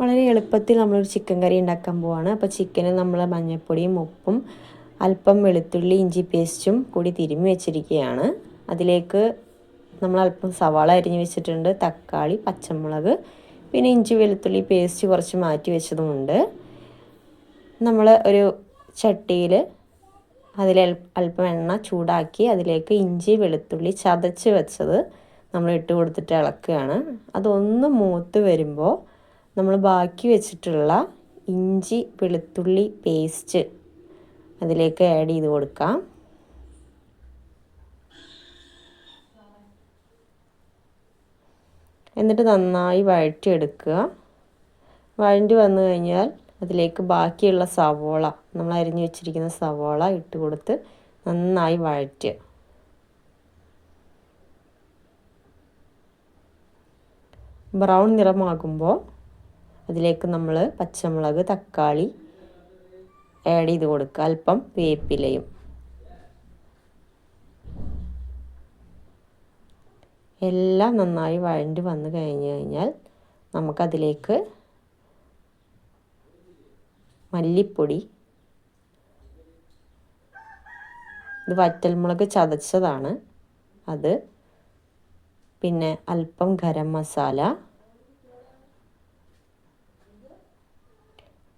വളരെ എളുപ്പത്തിൽ നമ്മളൊരു ചിക്കൻ കറി ഉണ്ടാക്കാൻ പോവാണ്. അപ്പോൾ ചിക്കന് നമ്മൾ മഞ്ഞൾപ്പൊടിയും ഉപ്പും അല്പം വെളുത്തുള്ളി ഇഞ്ചി പേസ്റ്റും കൂടി തിരുമ്മി വെച്ചിരിക്കുകയാണ്. അതിലേക്ക് നമ്മൾ അല്പം സവാള അരിഞ്ഞ് വെച്ചിട്ടുണ്ട് തക്കാളി പച്ചമുളക് പിന്നെ ഇഞ്ചി വെളുത്തുള്ളി പേസ്റ്റ് കുറച്ച് മാറ്റി വെച്ചതുമുണ്ട്. നമ്മൾ ഒരു ചട്ടിയിൽ അതിൽ അല്പം എണ്ണ ചൂടാക്കി അതിലേക്ക് ഇഞ്ചി വെളുത്തുള്ളി ചതച്ച് വെച്ചത് നമ്മൾ ഇട്ട് കൊടുത്തിട്ട് ഇളക്കുകയാണ്. അതൊന്ന് മൂത്ത് വരുമ്പോൾ നമ്മൾ ബാക്കി വെച്ചിട്ടുള്ള ഇഞ്ചി വെളുത്തുള്ളി പേസ്റ്റ് അതിലേക്ക് ആഡ് ചെയ്ത് കൊടുക്കാം. എന്നിട്ട് നന്നായി വഴറ്റിയെടുക്കുക. വഴണ്ടി വന്നു കഴിഞ്ഞാൽ അതിലേക്ക് ബാക്കിയുള്ള സവോള നമ്മൾ അരിഞ്ഞു വെച്ചിരിക്കുന്ന സവോള ഇട്ട് കൊടുത്ത് നന്നായി വഴറ്റുക. ബ്രൗൺ നിറമാകുമ്പോൾ അതിലേക്ക് നമ്മൾ പച്ചമുളക് തക്കാളി ആഡ് ചെയ്ത് കൊടുക്കുക. അല്പം വേപ്പിലയും. എല്ലാം നന്നായി വഴണ്ട് വന്നു കഴിഞ്ഞ് കഴിഞ്ഞാൽ നമുക്കതിലേക്ക് മല്ലിപ്പൊടി ഇത് വറ്റൽമുളക് ചതച്ചതാണ്. അത് പിന്നെ അല്പം ഗരം മസാല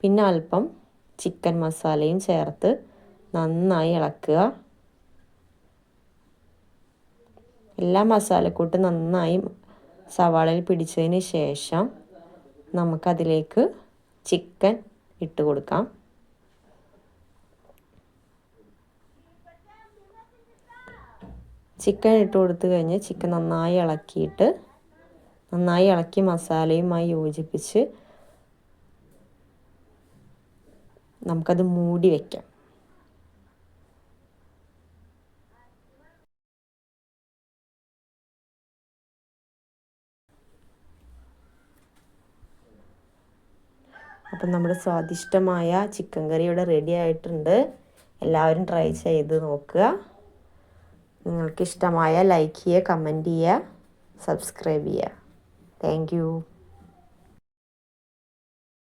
പിന്നെ അല്പം ചിക്കൻ മസാലയും ചേർത്ത് നന്നായി ഇളക്കുക. എല്ലാ മസാലക്കൂട്ടും നന്നായി സവാളയിൽ പിടിച്ചതിന് ശേഷം നമുക്കതിലേക്ക് ചിക്കൻ ഇട്ട് കൊടുക്കാം. ചിക്കൻ ഇട്ട് കൊടുത്തു കഴിഞ്ഞ് ചിക്കൻ നന്നായി ഇളക്കിയിട്ട് നന്നായി ഇളക്കി മസാലയുമായി യോജിപ്പിച്ച് നമുക്കത് മൂടി വയ്ക്കാം അപ്പം നമ്മുടെ സ്വാദിഷ്ടമായ ചിക്കൻ കറി ഇവിടെ റെഡി ആയിട്ടുണ്ട്. എല്ലാവരും ട്രൈ ചെയ്ത് നോക്കുക. നിങ്ങൾക്ക് ഇഷ്ടമായ ലൈക്ക് ചെയ്യുക കമന്റ് ചെയ്യുക സബ്സ്ക്രൈബ് ചെയ്യുക. താങ്ക്